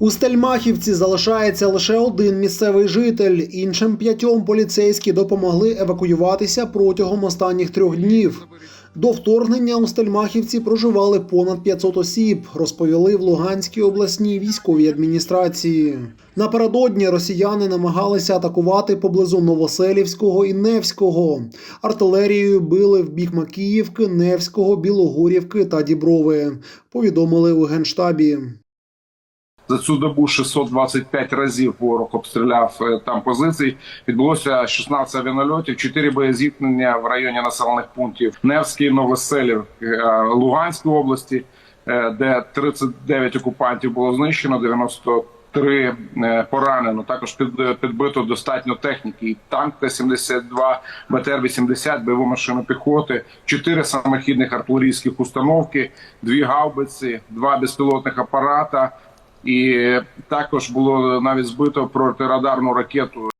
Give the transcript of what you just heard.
У Стельмахівці залишається лише один місцевий житель. Іншим п'ятьом поліцейські допомогли евакуюватися протягом останніх трьох днів. До вторгнення у Стельмахівці проживали понад 500 осіб, розповіли в Луганській обласній військовій адміністрації. Напередодні росіяни намагалися атакувати поблизу Новоселівського і Невського. Артилерією били в бік Макіївки, Невського, Білогорівки та Діброви. Повідомили у генштабі. За цю добу 625 разів ворог обстріляв е, там позицій. Відбулося 16 авіанальотів, 4 боєзіткнення в районі населених пунктів Невський, Новоселів, е, Луганської області, е, де 39 окупантів було знищено, 93 е, поранено. Також під, підбито достатньо техніки. Танк Т-72, БТР-80, бойову машину піхоти, 4 самохідних артилерійських установки, 2 гаубиці, 2 безпілотних апарата. І також було навіть збито протирадарну ракету